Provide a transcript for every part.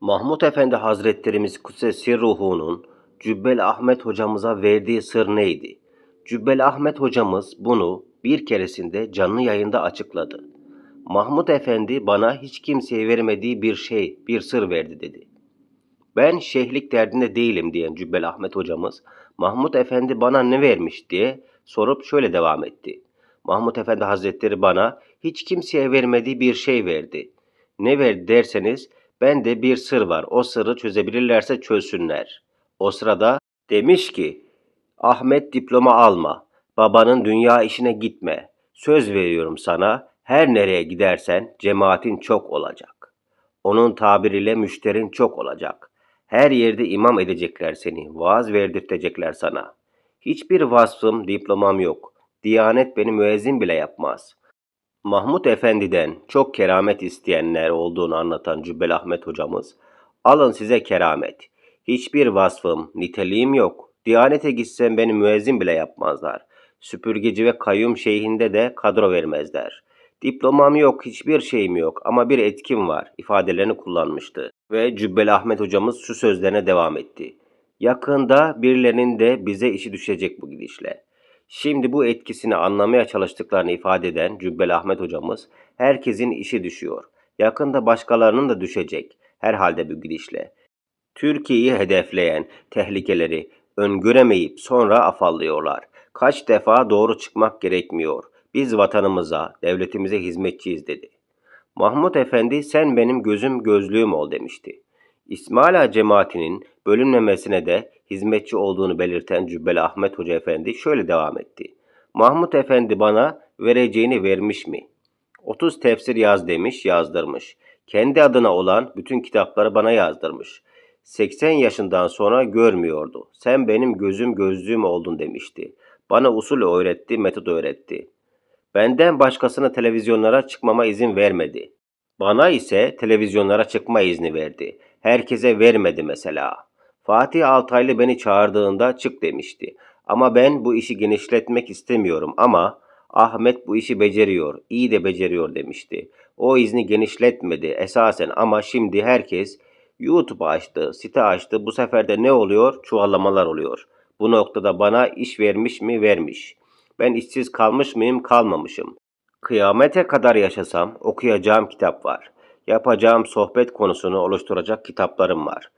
Mahmut Efendi Hazretlerimiz Kutsesi Ruhu'nun Cübbeli Ahmet hocamıza verdiği sır neydi? Cübbeli Ahmet hocamız bunu bir keresinde canlı yayında açıkladı. Mahmut Efendi bana hiç kimseye vermediği bir şey, bir sır verdi dedi. Ben şeyhlik derdinde değilim diyen Cübbeli Ahmet hocamız, Mahmut Efendi bana ne vermiş diye sorup şöyle devam etti. Mahmut Efendi Hazretleri bana hiç kimseye vermediği bir şey verdi. Ne verdi derseniz bende bir sır var. O sırrı çözebilirlerse çözsünler. O sırada demiş ki Ahmet diploma alma. Babanın dünya işine gitme. Söz veriyorum sana her nereye gidersen cemaatin çok olacak. Onun tabiriyle müşterin çok olacak. Her yerde imam edecekler seni, vaaz verdirtecekler sana. Hiçbir vasfım, diplomam yok. Diyanet beni müezzin bile yapmaz. Mahmut Efendi'den çok keramet isteyenler olduğunu anlatan Cübbeli Ahmet hocamız, alın size keramet. Hiçbir vasfım, niteliğim yok. Diyanete gitsem beni müezzin bile yapmazlar. Süpürgeci ve kayyum şeyhinde de kadro vermezler. Diplomam yok, hiçbir şeyim yok ama bir etkim var ifadelerini kullanmıştı. Ve Cübbeli Ahmet hocamız şu sözlerine devam etti. Yakında birilerinin de bize işi düşecek bu gidişle. Şimdi bu etkisini anlamaya çalıştıklarını ifade eden Cübbeli Ahmet hocamız, herkesin işi düşüyor. Yakında başkalarının da düşecek. Herhalde bu gidişle. Türkiye'yi hedefleyen tehlikeleri öngöremeyip sonra afallıyorlar. Kaç defa doğru çıkmak gerekmiyor. Biz vatanımıza, devletimize hizmetçiyiz dedi. Mahmut Efendi sen benim gözüm gözlüğüm ol demişti. İsmaila cemaatinin bölünmemesine de hizmetçi olduğunu belirten Cübbeli Ahmet Hoca Efendi şöyle devam etti. Mahmut Efendi bana vereceğini vermiş mi? 30 tefsir yaz demiş, yazdırmış. Kendi adına olan bütün kitapları bana yazdırmış. 80 yaşından sonra görmüyordu. Sen benim gözüm gözlüğüm oldun demişti. Bana usul öğretti, metot öğretti. Benden başkasına televizyonlara çıkmama izin vermedi. Bana ise televizyonlara çıkma izni verdi. Herkese vermedi mesela. Fatih Altaylı beni çağırdığında çık demişti. Ama ben bu işi genişletmek istemiyorum ama Ahmet bu işi beceriyor, iyi de beceriyor demişti. O izni genişletmedi esasen ama şimdi herkes YouTube açtı, site açtı. Bu sefer de ne oluyor? Çuvallamalar oluyor. Bu noktada bana iş vermiş mi? Vermiş. Ben işsiz kalmış mıyım? Kalmamışım. Kıyamete kadar yaşasam okuyacağım kitap var. Yapacağım sohbet konusunu oluşturacak kitaplarım var.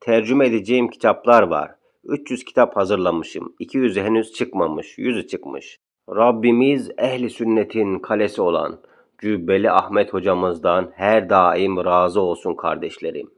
Tercüme edeceğim kitaplar var. 300 kitap hazırlamışım. 200'ü henüz çıkmamış, 100'ü çıkmış. Rabbimiz ehli sünnetin kalesi olan Cübbeli Ahmet hocamızdan her daim razı olsun kardeşlerim.